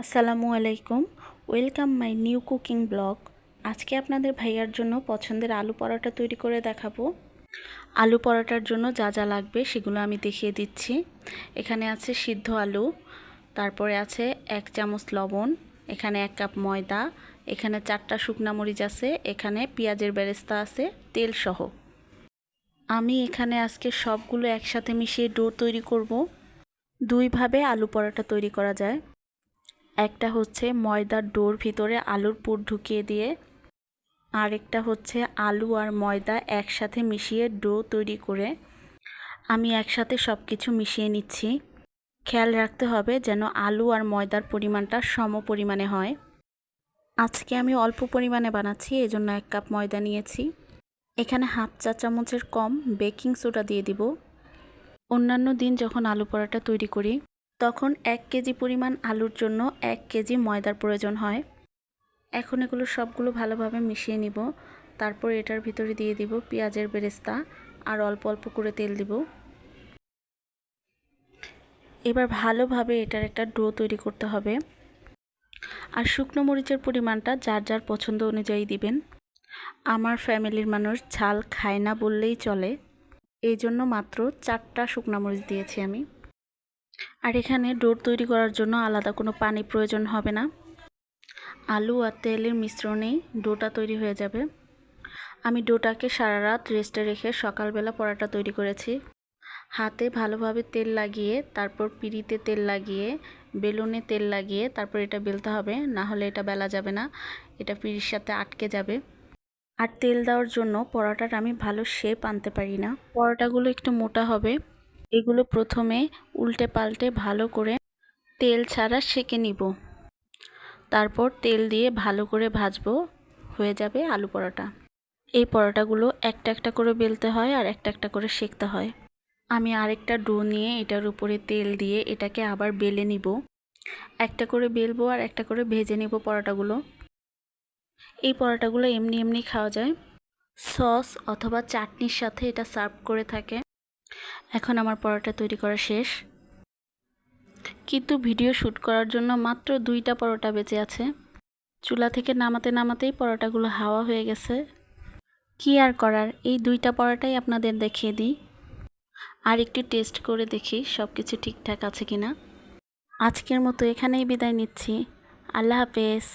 আসসালামু আলাইকুম। Welcome my new cooking blog. আজকে আপনাদের ভাইয়ার জন্য পছন্দের আলু পরোটা তৈরি করে দেখাবো। আলু পরোটার জন্য যা যা লাগবে সেগুলো আমি দেখিয়ে দিচ্ছি। এখানে আছে সিদ্ধ আলু, তারপরে আছে এক চামচ লবণ, এখানে এক কাপ ময়দা, এখানে চারটা শুকনা মরিচ আছে, এখানে পেঁয়াজের বেরেস্তা আছে, তেল সহ। আমি এখানে আজকে সবগুলো একসাথে মিশিয়ে ডো তৈরি করব। দুইভাবে আলু পরোটা তৈরি করা যায়। একটা হচ্ছে ময়দার ডোর ভিতরে আলুর পুর ঢুকিয়ে দিয়ে, আরেকটা হচ্ছে আলু আর ময়দা একসাথে মিশিয়ে ডো তৈরি করে। আমি একসাথে সব কিছু মিশিয়ে নিচ্ছি। খেয়াল রাখতে হবে যেন আলু আর ময়দার পরিমাণটা সম পরিমাণে হয়। আজকে আমি অল্প পরিমাণে বানাচ্ছি এই জন্য এক কাপ ময়দা নিয়েছি। এখানে হাফ চা চামচের কম বেকিং সোডা দিয়ে দিব। অন্যান্য দিন যখন আলু পরোটা তৈরি করি তখন এক কেজি পরিমাণ আলুর জন্য এক কেজি ময়দার প্রয়োজন হয়। এখন এগুলো সবগুলো ভালোভাবে মিশিয়ে নিব। তারপর এটার ভিতরে দিয়ে দিব পেঁয়াজের বেরেস্তা আর অল্প অল্প করে তেল দিব। এবার ভালোভাবে এটার একটা ডো তৈরি করতে হবে। আর শুকনো মরিচের পরিমাণটা যার যার পছন্দ অনুযায়ী দিবেন। আমার ফ্যামিলির মানুষ ঝাল খায় না বললেই চলে। এই জন্য মাত্র চারটা শুকনো মরিচ দিয়েছি আমি। আর এখানে ডোর তৈরি করার জন্য আলাদা কোনো পানি প্রয়োজন হবে না। আলু আর তেলের মিশ্রণেই ডোটা তৈরি হয়ে যাবে। আমি ডোটাকে সারা রাত রেস্টে রেখে সকালবেলা পরাটা তৈরি করেছি। হাতে ভালোভাবে তেল লাগিয়ে, তারপর পিড়িতে তেল লাগিয়ে, বেলুনে তেল লাগিয়ে, তারপর এটা বেলতে হবে। না হলে এটা বেলা যাবে না, এটা পিড়ির সাথে আটকে যাবে। আর তেল দেওয়ার জন্য পরোটার আমি ভালো শেপ আনতে পারি না। পরোটাগুলো একটু মোটা হবে। এগুলো প্রথমে উল্টে পাল্টে ভালো করে তেল ছাড়া সেকে নিব। তারপর তেল দিয়ে ভালো করে ভাজবো, হয়ে যাবে আলু পরোটা। এই পরোটাগুলো একটা একটা করে বেলতে হয় আর একটা একটা করে সেকতে হয়। আমি আরেকটা ডো নিয়ে এটার উপরে তেল দিয়ে এটাকে আবার বেলে নিব। একটা করে বেলবো আর একটা করে ভেজে নিব পরোটাগুলো। এই পরোটাগুলো এমনি এমনি খাওয়া যায়। সস অথবা চাটনির সাথে এটা সার্ভ করে থাকে। এখন আমার পরোটা তৈরি করা শেষ। কিন্তু ভিডিও শ্যুট করার জন্য মাত্র দুইটা পরোটা বেঁচে আছে। চুলা থেকে নামাতে নামাতেই পরোটাগুলো হাওয়া হয়ে গেছে। কি আর করার, এই দুইটা পরোটাই আপনাদের দেখিয়ে দিই। আর একটু টেস্ট করে দেখি সব কিছু ঠিকঠাক আছে কি না আজকের মতো এখানেই বিদায় নিচ্ছি। আল্লাহ হাফেজ।